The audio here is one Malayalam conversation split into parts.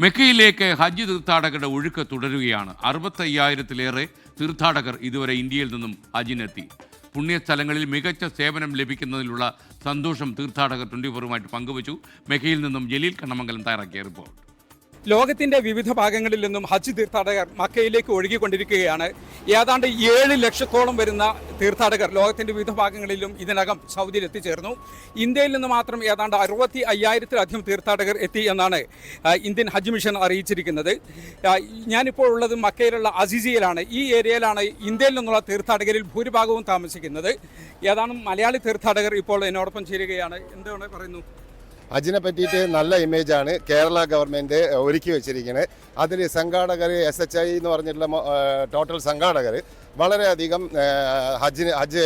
മെക്കയിലേക്ക് ഹജ്ജ് തീർത്ഥാടകരുടെ ഒഴുക്ക് തുടരുകയാണ്. അറുപത്തയ്യായിരത്തിലേറെ തീർത്ഥാടകർ ഇതുവരെ ഇന്ത്യയിൽ നിന്നും ഹജ്ജിനെത്തി. പുണ്യസ്ഥലങ്ങളിൽ മികച്ച സേവനം ലഭിക്കുന്നതിലുള്ള സന്തോഷം തീർത്ഥാടകർ ട്വന്റി ഫോറുമായിട്ട് പങ്കുവച്ചു. മെക്കയിൽ നിന്നും ജലീൽ കണ്ണമംഗലം തയ്യാറാക്കിയ റിപ്പോർട്ട്. ലോകത്തിന്റെ വിവിധ ഭാഗങ്ങളിൽ നിന്നും ഹജ്ജ് തീർത്ഥാടകർ മക്കയിലേക്ക് ഒഴുകിക്കൊണ്ടിരിക്കുകയാണ്. ഏതാണ്ട് ഏഴ് ലക്ഷത്തോളം വരുന്ന തീർത്ഥാടകർ ലോകത്തിന്റെ വിവിധ ഭാഗങ്ങളിലും ഇതിനകം സൗദിയിൽ എത്തിച്ചേർന്നു ഇന്ത്യയിൽ നിന്ന് മാത്രം ഏതാണ്ട് അറുപത്തി അയ്യായിരത്തിലധികം തീർത്ഥാടകർ എത്തി എന്നാണ് ഇന്ത്യൻ ഹജ്ജ് മിഷൻ അറിയിച്ചിരിക്കുന്നത്. ഞാനിപ്പോൾ ഉള്ളത് മക്കയിലുള്ള അസിസിയിലാണ്. ഈ ഏരിയയിലാണ് ഇന്ത്യയിൽ നിന്നുള്ള തീർത്ഥാടകരിൽ ഭൂരിഭാഗവും താമസിക്കുന്നത്. ഏതാണ്ട് മലയാളി തീർത്ഥാടകർ ഇപ്പോൾ എന്നോടൊപ്പം ചേരുകയാണ്. എന്താണ് പറയുന്നു? ഹജ്ജിനെ പറ്റിയിട്ട് നല്ല ഇമേജാണ് കേരള ഗവൺമെന്റ് ഒരുക്കി വെച്ചിരിക്കുന്നത് അതിൽ സംഘാടകർ എസ് എച്ച് ഐ എന്ന് പറഞ്ഞിട്ടുള്ള ടോട്ടൽ സംഘാടകർ വളരെയധികം ഹജ്ജിന് ഹജ്ജ്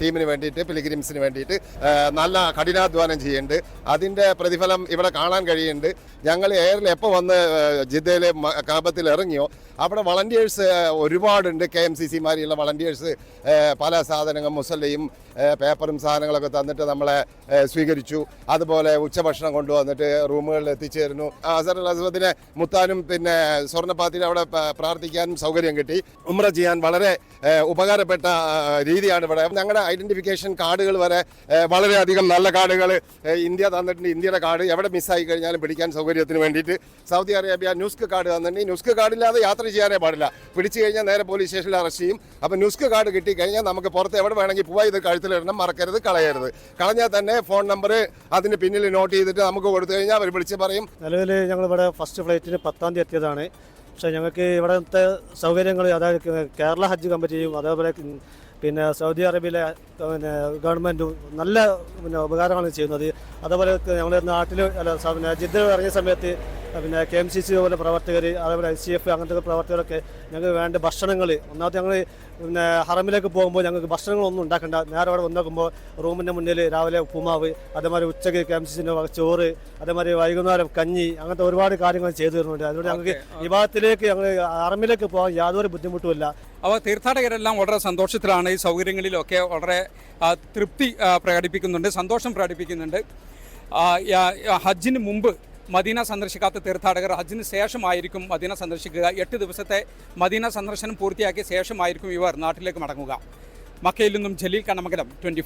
ടീമിന് വേണ്ടിയിട്ട് പിലിഗ്രിംസിന് വേണ്ടിയിട്ട് നല്ല കഠിനാധ്വാനം ചെയ്യുന്നുണ്ട്. അതിന്റെ പ്രതിഫലം ഇവിടെ കാണാൻ കഴിയുന്നുണ്ട്. ഞങ്ങൾ എയറിൽ എപ്പോൾ വന്ന് ജിദ്ദയിലെ കാബത്തിൽ ഇറങ്ങിയോ അവിടെ വളണ്ടിയേഴ്സ് ഒരുപാടുണ്ട്. കെ എം സി സിമാരിയുള്ള വളണ്ടിയേഴ്സ് പല സാധനങ്ങൾ മുസല്ലയും പേപ്പറും സാധനങ്ങളൊക്കെ തന്നിട്ട് നമ്മളെ സ്വീകരിച്ചു. അതുപോലെ ഉച്ചഭക്ഷണം കൊണ്ടുവന്നിട്ട് റൂമുകളിൽ എത്തിച്ചേരുന്നു. അസർ അൽ അസ്വദിനെ മുത്താനും പിന്നെ സ്വർണപ്പാത്തിൽ അവിടെ പ്രാർത്ഥിക്കാനും സൗകര്യം കിട്ടി. ഉമ്ര ചെയ്യാൻ വളരെ ഉപകാരപ്പെട്ട രീതിയാണ് ഇവിടെ. ഞങ്ങളുടെ ഐഡന്റിഫിക്കേഷൻ കാർഡുകൾ വരെ വളരെയധികം നല്ല കാർഡുകൾ ഇന്ത്യ തന്നിട്ടുണ്ട്. ഇന്ത്യയുടെ കാർഡ് എവിടെ മിസ്സായി കഴിഞ്ഞാലും പിടിക്കാൻ സൗകര്യത്തിന് വേണ്ടിയിട്ട് സൗദി അറേബ്യ ന്യൂസ്ക് കാർഡ് തന്നിട്ടുണ്ട്. ന്യൂസ്ക് കാർഡില്ലാതെ യാത്ര ചെയ്യാനേ പാടില്ല. പിടിച്ചു കഴിഞ്ഞാൽ നേരെ പോലീസ് സ്റ്റേഷനിൽ അറസ്റ്റ് ചെയ്യും. അപ്പോൾ ന്യൂസ്ക് കാർഡ് കിട്ടി കഴിഞ്ഞാൽ നമുക്ക് പുറത്ത് എവിടെ വേണമെങ്കിൽ പോവാ ഇത് കഴുത്തിലിടണം മറക്കരുത് കളയരുത്. കളഞ്ഞാൽ തന്നെ ഫോൺ നമ്പർ അതിന് പിന്നിൽ നോട്ട് ചെയ്തിട്ട് നമുക്ക് കൊടുത്തു കഴിഞ്ഞാൽ അവർ വിളിച്ച് പറയും. നിലവിൽ ഞങ്ങളിവിടെ ഫസ്റ്റ് ഫ്ലൈറ്റിന് പത്താം തീയതി എത്തിയതാണ്. പക്ഷേ ഞങ്ങൾക്ക് ഇവിടുത്തെ സൗകര്യങ്ങൾ അതായത് കേരള ഹജ്ജ് കമ്മിറ്റിയും അതേപോലെ പിന്നെ സൗദി അറേബ്യയിലെ പിന്നെ ഗവൺമെന്റും നല്ല പിന്നെ ഉപകാരമാണ് ചെയ്യുന്നത്. അതേപോലെ ഞങ്ങളുടെ നാട്ടിൽ അല്ല ജിദ്ദ ഇറങ്ങിയ സമയത്ത് പിന്നെ കെ എം സി സി പോലെ പ്രവർത്തകർ അതേപോലെ എൻ സി എഫ് അങ്ങനത്തെ പ്രവർത്തകരൊക്കെ ഞങ്ങൾക്ക് വേണ്ട ഭക്ഷണങ്ങൾ ഒന്നാമത്തെ ഞങ്ങൾ പിന്നെ ഹറമിലേക്ക് പോകുമ്പോൾ ഞങ്ങൾക്ക് ഭക്ഷണങ്ങളൊന്നും ഉണ്ടാക്കണ്ട. നേരെ അവിടെ വന്നേക്കുമ്പോൾ റൂമിന്റെ മുന്നിൽ രാവിലെ ഉപ്പുമാവ് അതേമാതിരി ഉച്ചയ്ക്ക് കെ എം സി സിന്റെ ചോറ് അതേമാതിരി വൈകുന്നേരം കഞ്ഞി അങ്ങനത്തെ ഒരുപാട് കാര്യങ്ങൾ ചെയ്തു തരുന്നുണ്ട്. അതുകൊണ്ട് ഞങ്ങൾക്ക് ഈ ഭാഗത്തിലേക്ക് ഞങ്ങൾ ഹറമിലേക്ക് പോകാൻ യാതൊരു ബുദ്ധിമുട്ടുമില്ല. അപ്പോൾ തീർത്ഥാടകരെല്ലാം വളരെ സന്തോഷത്തിലാണ്. ഈ സൗകര്യങ്ങളിലൊക്കെ വളരെ തൃപ്തി പ്രകടിപ്പിക്കുന്നുണ്ട് സന്തോഷം പ്രകടിപ്പിക്കുന്നുണ്ട്. ഹജ്ജിന് മുമ്പ് മദീന സന്ദർശിക്കാത്ത തീർത്ഥാടകർ ഹജ്ജിന് ശേഷമായിരിക്കും മദീന സന്ദർശിക്കുക. എട്ട് ദിവസത്തെ മദീന സന്ദർശനം പൂർത്തിയാക്കിയ ശേഷമായിരിക്കും ഇവർ നാട്ടിലേക്ക് മടങ്ങുക. മക്കയിൽ നിന്നും ജലീൽ കണ്ണമംഗലം ട്വന്റി